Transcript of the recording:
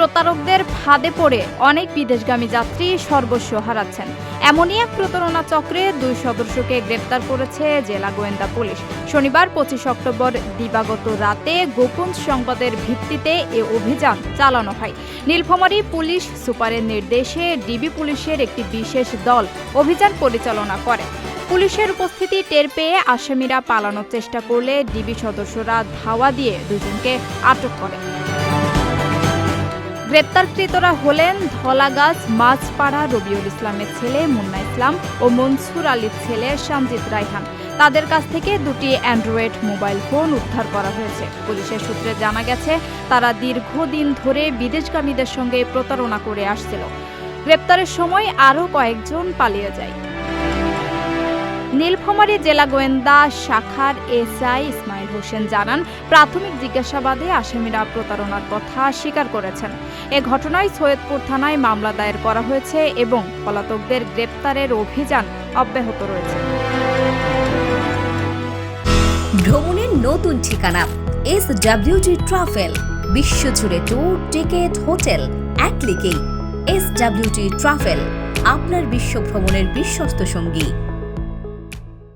প্রতারকদের ফাঁদে পড়ে অনেক বিদেশগামী যাত্রী সর্বস্ব হারাচ্ছেন। এমনই এক প্রতারণা চক্রে দুই সদস্যকে গ্রেপ্তার করেছে জেলা গোয়েন্দা পুলিশ। শনিবার পঁচিশ অক্টোবর দিবাগত রাতে গোপন সংবাদের ভিত্তিতে এ অভিযান চালানো হয়। নীলফামারী পুলিশ সুপারের নির্দেশে ডিবি পুলিশের একটি বিশেষ দল অভিযান পরিচালনা করে। পুলিশের উপস্থিতি টের পেয়ে আসামিরা পালানোর চেষ্টা করলে ডিবি সদস্যরা ধাওয়া দিয়ে দুজনকে আটক করে। গ্রেপ্তারকৃতরা হলেন ধলাগাছ মাঝপাড়া রবিউল ইসলামের ছেলে মুন্না ইসলাম ও মনসুর আলীর ছেলে সঞ্জিত রায়হান। তাদের কাছ থেকে দুটি অ্যান্ড্রয়েড মোবাইল ফোন উদ্ধার করা হয়েছে। পুলিশের সূত্রে জানা গেছে, তারা দীর্ঘদিন ধরে বিদেশগামীদের সঙ্গে প্রতারণা করে আসছিল। গ্রেপ্তারের সময় আরও কয়েকজন পালিয়ে যায়। নীলফামারী জেলা গোয়েন্দা শাখার এসআই ইসমাইল হোসেন জানান, প্রাথমিক জিজ্ঞাসাবাদে আসামিরা প্রতারণার কথা স্বীকার করেছেন। এ ঘটনায় সৈয়দপুর থানায় মামলা দায়ের করা হয়েছে এবং পলাতকদের গ্রেপ্তারের অভিযান অব্যাহত রয়েছে। ভ্রমণের নতুন ঠিকানা এস ডাব্লিউজি ট্রাভেল, বিশ্বজুড়ে ট্যুর, টিকেট, হোটেল, এক ক্লিকেই এস ডাব্লিউজি ট্রাভেল, আপনার বিশ্ব ভ্রমণের বিশ্বস্ত সঙ্গী।